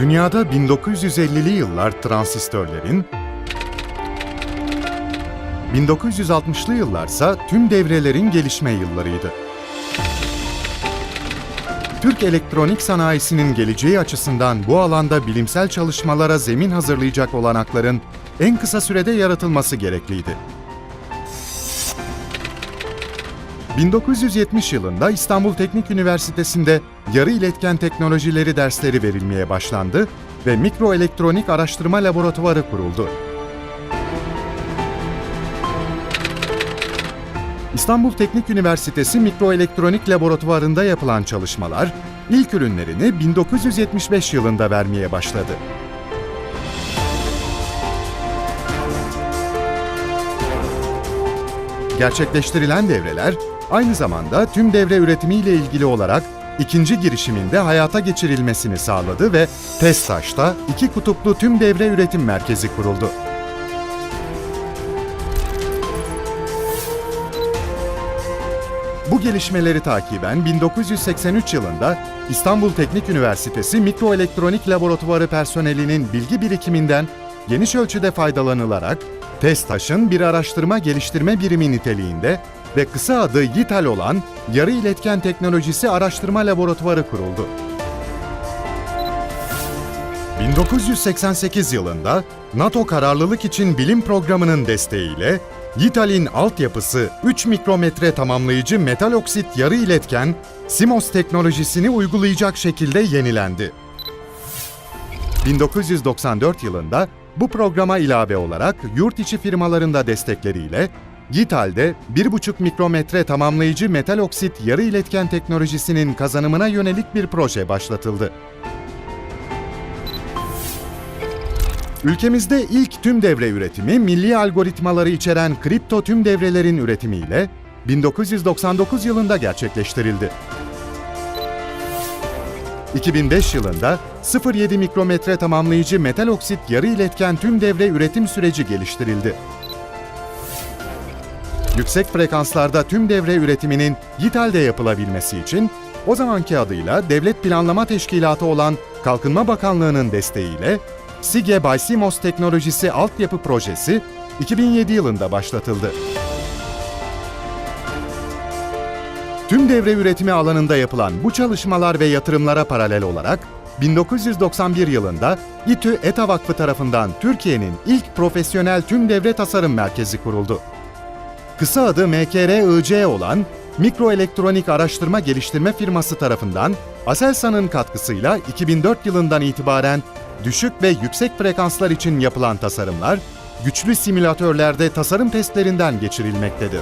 Dünyada 1950'li yıllar transistörlerin, 1960'lı yıllarsa tüm devrelerin gelişme yıllarıydı. Türk elektronik sanayisinin geleceği açısından bu alanda bilimsel çalışmalara zemin hazırlayacak olanakların en kısa sürede yaratılması gerekliydi. 1970 yılında İstanbul Teknik Üniversitesi'nde yarı iletken teknolojileri dersleri verilmeye başlandı ve mikroelektronik araştırma laboratuvarı kuruldu. İstanbul Teknik Üniversitesi Mikroelektronik Laboratuvarı'nda yapılan çalışmalar ilk ürünlerini 1975 yılında vermeye başladı. Gerçekleştirilen devreler aynı zamanda tüm devre üretimiyle ilgili olarak ikinci girişiminde hayata geçirilmesini sağladı ve TESTAŞ'ta iki kutuplu tüm devre üretim merkezi kuruldu. Bu gelişmeleri takiben 1983 yılında İstanbul Teknik Üniversitesi Mikroelektronik Laboratuvarı personelinin bilgi birikiminden geniş ölçüde faydalanılarak TESTAŞ'ın bir araştırma geliştirme birimi niteliğinde ve kısa adı YİTAL olan Yarı İletken Teknolojisi Araştırma Laboratuvarı kuruldu. 1988 yılında NATO Kararlılık için Bilim Programı'nın desteğiyle YİTAL'in altyapısı 3 mikrometre tamamlayıcı metal oksit yarı iletken CMOS teknolojisini uygulayacak şekilde yenilendi. 1994 yılında bu programa ilave olarak yurt içi firmalarında destekleriyle YİTAL'de 1,5 mikrometre tamamlayıcı metal oksit yarı iletken teknolojisinin kazanımına yönelik bir proje başlatıldı. Ülkemizde ilk tüm devre üretimi milli algoritmaları içeren kripto tüm devrelerin üretimiyle 1999 yılında gerçekleştirildi. 2005 yılında 0,7 mikrometre tamamlayıcı metal oksit yarı iletken tüm devre üretim süreci geliştirildi. Yüksek frekanslarda tüm devre üretiminin YİTAL'de yapılabilmesi için o zamanki adıyla Devlet Planlama Teşkilatı olan Kalkınma Bakanlığı'nın desteğiyle SİGE Baysimos Teknolojisi Altyapı Projesi 2007 yılında başlatıldı. Tüm devre üretimi alanında yapılan bu çalışmalar ve yatırımlara paralel olarak 1991 yılında İTÜ ETA Vakfı tarafından Türkiye'nin ilk profesyonel tüm devre tasarım merkezi kuruldu. Kısa adı MKR-IC olan Mikroelektronik Araştırma Geliştirme firması tarafından Aselsan'ın katkısıyla 2004 yılından itibaren düşük ve yüksek frekanslar için yapılan tasarımlar, güçlü simülatörlerde tasarım testlerinden geçirilmektedir.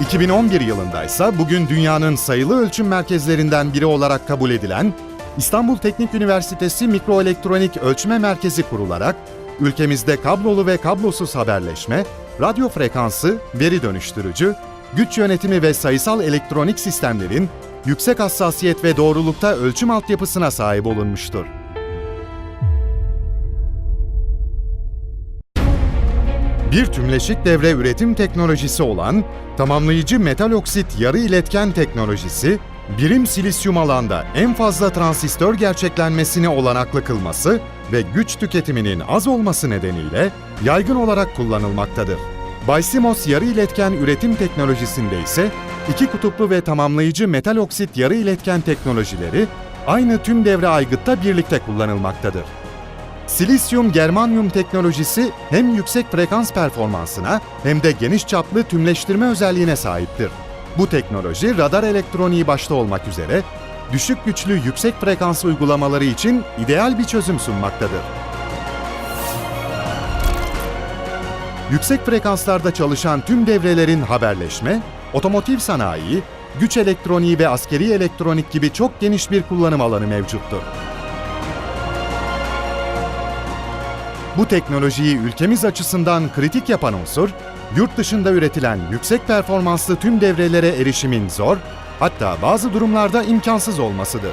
2011 yılında ise bugün dünyanın sayılı ölçüm merkezlerinden biri olarak kabul edilen İstanbul Teknik Üniversitesi Mikroelektronik Ölçme Merkezi kurularak ülkemizde kablolu ve kablosuz haberleşme, radyo frekansı, veri dönüştürücü, güç yönetimi ve sayısal elektronik sistemlerin yüksek hassasiyet ve doğrulukta ölçüm altyapısına sahip olunmuştur. Bir tümleşik devre üretim teknolojisi olan tamamlayıcı metal oksit yarı iletken teknolojisi, birim silisyum alanda en fazla transistör gerçeklenmesini olanaklı kılması ve güç tüketiminin az olması nedeniyle yaygın olarak kullanılmaktadır. BiCMOS yarı iletken üretim teknolojisinde ise iki kutuplu ve tamamlayıcı metal oksit yarı iletken teknolojileri aynı tüm devre aygıtta birlikte kullanılmaktadır. Silisyum germanyum teknolojisi hem yüksek frekans performansına hem de geniş çaplı tümleştirme özelliğine sahiptir. Bu teknoloji radar elektroniği başta olmak üzere düşük güçlü yüksek frekans uygulamaları için ideal bir çözüm sunmaktadır. Yüksek frekanslarda çalışan tüm devrelerin haberleşme, otomotiv sanayi, güç elektroniği ve askeri elektronik gibi çok geniş bir kullanım alanı mevcuttur. Bu teknolojiyi ülkemiz açısından kritik yapan unsur, yurt dışında üretilen yüksek performanslı tüm devrelere erişimin zor, hatta bazı durumlarda imkansız olmasıdır.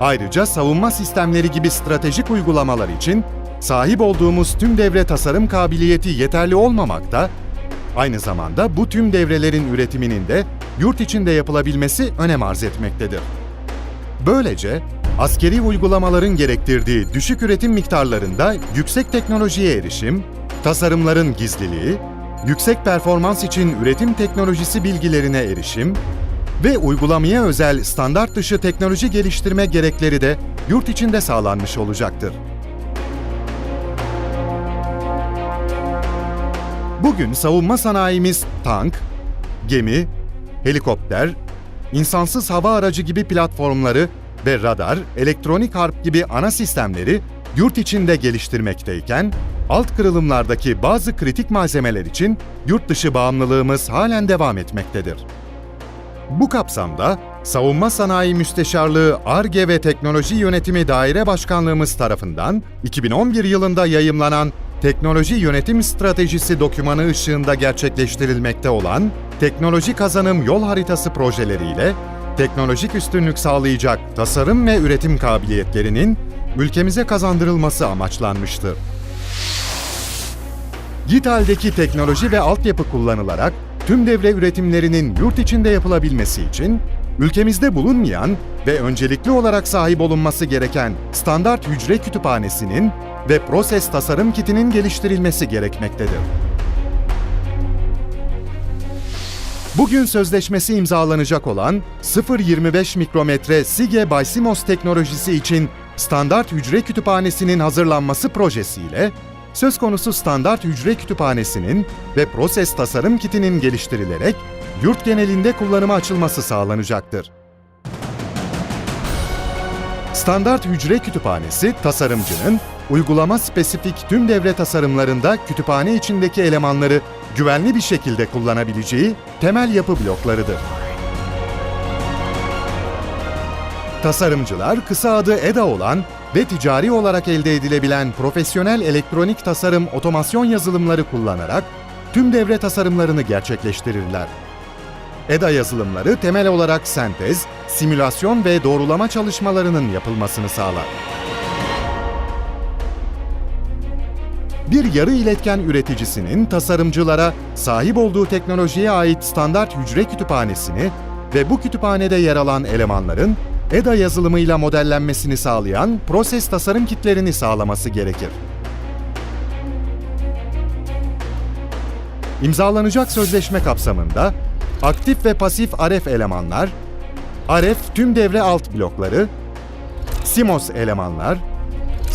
Ayrıca savunma sistemleri gibi stratejik uygulamalar için sahip olduğumuz tüm devre tasarım kabiliyeti yeterli olmamakta, aynı zamanda bu tüm devrelerin üretiminin de yurt içinde yapılabilmesi önem arz etmektedir. Böylece askeri uygulamaların gerektirdiği düşük üretim miktarlarında yüksek teknolojiye erişim, tasarımların gizliliği, yüksek performans için üretim teknolojisi bilgilerine erişim ve uygulamaya özel standart dışı teknoloji geliştirme gerekleri de yurt içinde sağlanmış olacaktır. Bugün savunma sanayimiz tank, gemi, helikopter, insansız hava aracı gibi platformları ve radar, elektronik harp gibi ana sistemleri yurt içinde geliştirmekteyken, alt kırılımlardaki bazı kritik malzemeler için yurt dışı bağımlılığımız halen devam etmektedir. Bu kapsamda Savunma Sanayi Müsteşarlığı ARGE ve Teknoloji Yönetimi Daire Başkanlığımız tarafından 2011 yılında yayımlanan Teknoloji Yönetim Stratejisi dokümanı ışığında gerçekleştirilmekte olan Teknoloji Kazanım Yol Haritası projeleriyle teknolojik üstünlük sağlayacak tasarım ve üretim kabiliyetlerinin ülkemize kazandırılması amaçlanmıştır. GİTAL'deki teknoloji ve altyapı kullanılarak tüm devre üretimlerinin yurt içinde yapılabilmesi için ülkemizde bulunmayan ve öncelikli olarak sahip olunması gereken standart hücre kütüphanesinin ve proses tasarım kitinin geliştirilmesi gerekmektedir. Bugün sözleşmesi imzalanacak olan 0.25 mikrometre SIGE Baysimos teknolojisi için standart hücre kütüphanesinin hazırlanması projesiyle söz konusu standart hücre kütüphanesinin ve proses tasarım kitinin geliştirilerek yurt genelinde kullanıma açılması sağlanacaktır. Standart hücre kütüphanesi tasarımcının uygulama spesifik tüm devre tasarımlarında kütüphane içindeki elemanları güvenli bir şekilde kullanabileceği temel yapı bloklarıdır. Tasarımcılar kısa adı EDA olan ve ticari olarak elde edilebilen profesyonel elektronik tasarım otomasyon yazılımları kullanarak tüm devre tasarımlarını gerçekleştirirler. EDA yazılımları temel olarak sentez, simülasyon ve doğrulama çalışmalarının yapılmasını sağlar. Bir yarı iletken üreticisinin tasarımcılara sahip olduğu teknolojiye ait standart hücre kütüphanesini ve bu kütüphanede yer alan elemanların EDA yazılımıyla modellenmesini sağlayan proses tasarım kitlerini sağlaması gerekir. İmzalanacak sözleşme kapsamında aktif ve pasif RF elemanlar, RF tüm devre alt blokları, CMOS elemanlar,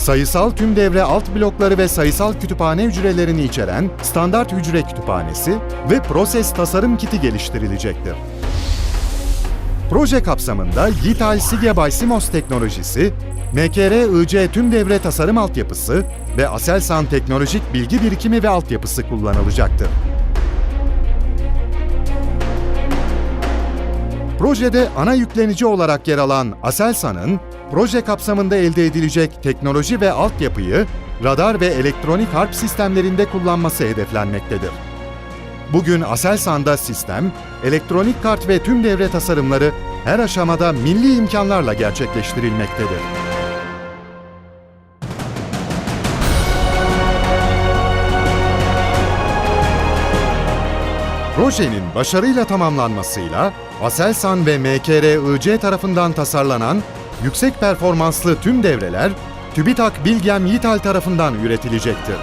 sayısal tüm devre alt blokları ve sayısal kütüphane hücrelerini içeren standart hücre kütüphanesi ve proses tasarım kiti geliştirilecektir. Proje kapsamında Yital Sige by teknolojisi, MKR-IC tüm devre tasarım altyapısı ve Aselsan teknolojik bilgi birikimi ve altyapısı kullanılacaktır. Projede ana yüklenici olarak yer alan Aselsan'ın proje kapsamında elde edilecek teknoloji ve altyapıyı radar ve elektronik harp sistemlerinde kullanması hedeflenmektedir. Bugün Aselsan'da sistem, elektronik kart ve tüm devre tasarımları her aşamada milli imkanlarla gerçekleştirilmektedir. Projenin başarıyla tamamlanmasıyla Aselsan ve MKR-IC tarafından tasarlanan yüksek performanslı tüm devreler TÜBİTAK Bilgem Yital tarafından üretilecektir.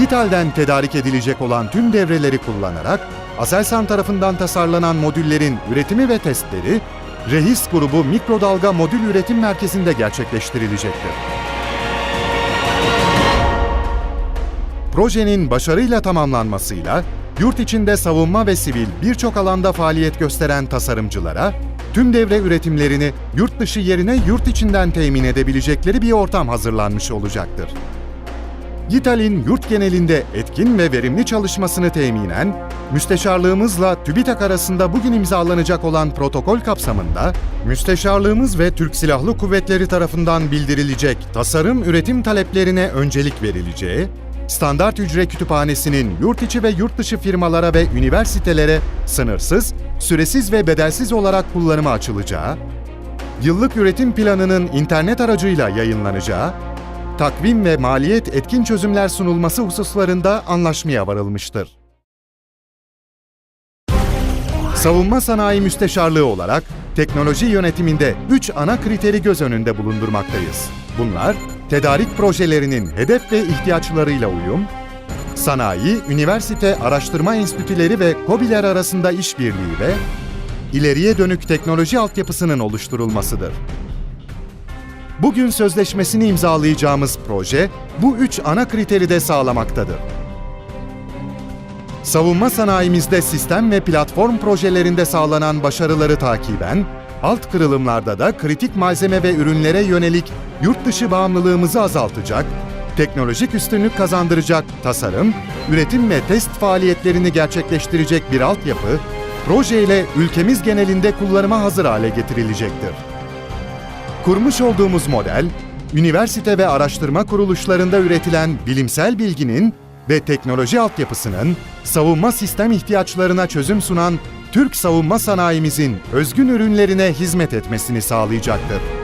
Yital'den tedarik edilecek olan tüm devreleri kullanarak Aselsan tarafından tasarlanan modüllerin üretimi ve testleri Rehis grubu mikrodalga modül üretim merkezinde gerçekleştirilecektir. Projenin başarıyla tamamlanmasıyla yurt içinde savunma ve sivil birçok alanda faaliyet gösteren tasarımcılara tüm devre üretimlerini yurt dışı yerine yurt içinden temin edebilecekleri bir ortam hazırlanmış olacaktır. Yital'in yurt genelinde etkin ve verimli çalışmasını teminen, müsteşarlığımızla TÜBİTAK arasında bugün imzalanacak olan protokol kapsamında, müsteşarlığımız ve Türk Silahlı Kuvvetleri tarafından bildirilecek tasarım üretim taleplerine öncelik verileceği, standart hücre kütüphanesinin yurt içi ve yurt dışı firmalara ve üniversitelere sınırsız, süresiz ve bedelsiz olarak kullanıma açılacağı, yıllık üretim planının internet aracıyla yayınlanacağı, takvim ve maliyet etkin çözümler sunulması hususlarında anlaşmaya varılmıştır. Savunma Sanayi Müsteşarlığı olarak teknoloji yönetiminde 3 ana kriteri göz önünde bulundurmaktayız. Bunlar, tedarik projelerinin hedef ve ihtiyaçlarıyla uyum, sanayi, üniversite, araştırma enstitüleri ve KOBİ'ler arasında işbirliği ve ileriye dönük teknoloji altyapısının oluşturulmasıdır. Bugün sözleşmesini imzalayacağımız proje bu üç ana kriteri de sağlamaktadır. Savunma sanayimizde sistem ve platform projelerinde sağlanan başarıları takiben, alt kırılımlarda da kritik malzeme ve ürünlere yönelik yurt dışı bağımlılığımızı azaltacak, teknolojik üstünlük kazandıracak tasarım, üretim ve test faaliyetlerini gerçekleştirecek bir altyapı, projeyle ülkemiz genelinde kullanıma hazır hale getirilecektir. Kurmuş olduğumuz model, üniversite ve araştırma kuruluşlarında üretilen bilimsel bilginin ve teknoloji altyapısının savunma sistem ihtiyaçlarına çözüm sunan Türk savunma sanayimizin özgün ürünlerine hizmet etmesini sağlayacaktır.